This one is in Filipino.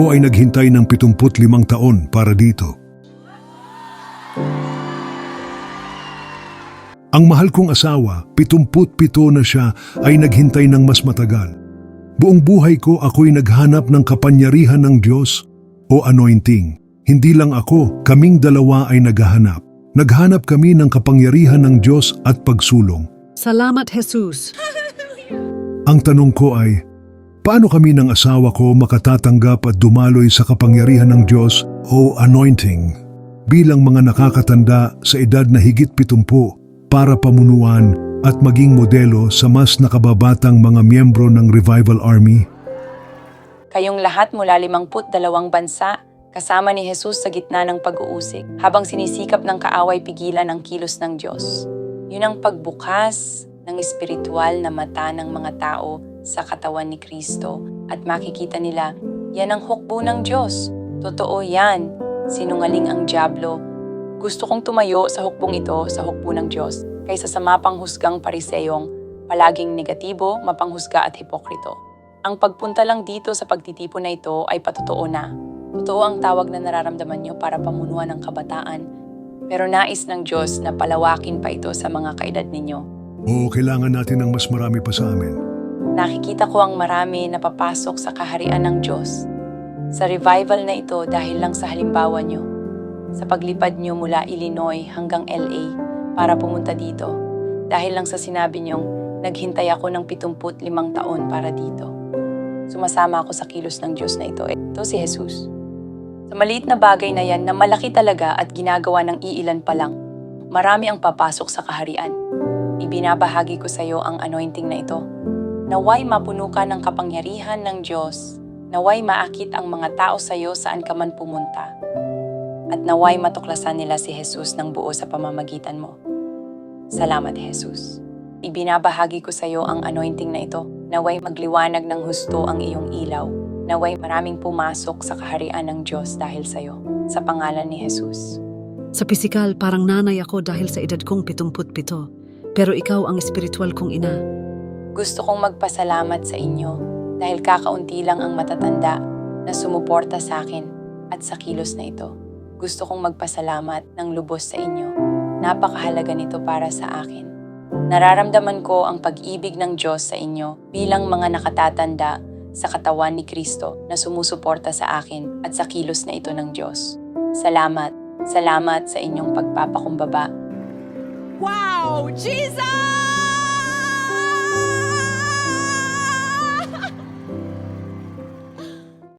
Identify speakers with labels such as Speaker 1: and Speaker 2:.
Speaker 1: Ako ay naghintay ng 75 taon para dito. Ang mahal kong asawa, 77 na siya, ay naghintay ng mas matagal. Buong buhay ko ako'y naghanap ng kapangyarihan ng Diyos o anointing. Hindi lang ako, kaming dalawa ay naghahanap. Naghanap kami ng kapangyarihan ng Diyos at pagsulong.
Speaker 2: Salamat Jesus.
Speaker 1: Ang tanong ko ay, paano kami ng asawa ko makatatanggap at dumaloy sa kapangyarihan ng Diyos o anointing bilang mga nakakatanda sa edad na higit 70 para pamunuan at maging modelo sa mas nakababatang mga miyembro ng Revival Army?
Speaker 3: Kayong lahat mula limangput dalawang bansa, kasama ni Jesus sa gitna ng pag-uusig, habang sinisikap ng kaaway pigilan ang kilos ng Diyos. Yun ang pagbukas ng espiritual na mata ng mga tao sa katawan ni Kristo at makikita nila, yan ang hukbo ng Diyos. Totoo yan. Sinungaling ang Diablo. Gusto kong tumayo sa hukbong ito sa hukbo ng Diyos kaysa sa mapanghusgang pariseyong palaging negatibo, mapanghusga at hipokrito. Ang pagpunta lang dito sa pagtitipon na ito ay patotoo na. Totoo ang tawag na nararamdaman nyo para pamunuan ng kabataan. Pero nais ng Diyos na palawakin pa ito sa mga kaedad ninyo.
Speaker 1: O kailangan natin ng mas marami pa sa amin?
Speaker 3: Nakikita ko ang marami na papasok sa kaharian ng Diyos. Sa revival na ito dahil lang sa halimbawa nyo. Sa paglipad nyo mula Illinois hanggang LA para pumunta dito. Dahil lang sa sinabi nyong, naghintay ako ng 75 taon para dito. Sumasama ako sa kilos ng Diyos na ito. Ito si Jesus. Sa maliit na bagay na yan na malaki talaga at ginagawa ng iilan pa lang, marami ang papasok sa kaharian. Ibinabahagi ko sa iyo ang anointing na ito. Naway mapuno ka ng kapangyarihan ng Diyos. Naway maakit ang mga tao sa iyo saan ka man pumunta. At naway matuklasan nila si Jesus ng buo sa pamamagitan mo. Salamat, Jesus. Ibinabahagi ko sa iyo ang anointing na ito. Naway magliwanag ng husto ang iyong ilaw. Naway maraming pumasok sa kaharian ng Diyos dahil sa iyo. Sa pangalan ni Jesus.
Speaker 2: Sa pisikal, parang nanay ako dahil sa edad kong 77. Pero ikaw ang espiritual kong ina.
Speaker 3: Gusto kong magpasalamat sa inyo dahil kakaunti lang ang matatanda na sumuporta sa akin at sa kilos na ito. Gusto kong magpasalamat ng lubos sa inyo. Napakahalaga nito para sa akin. Nararamdaman ko ang pag-ibig ng Diyos sa inyo bilang mga nakatatanda sa katawan ni Kristo na sumusuporta sa akin at sa kilos na ito ng Diyos. Salamat, salamat sa inyong pagpapakumbaba
Speaker 4: Wow! Jesus!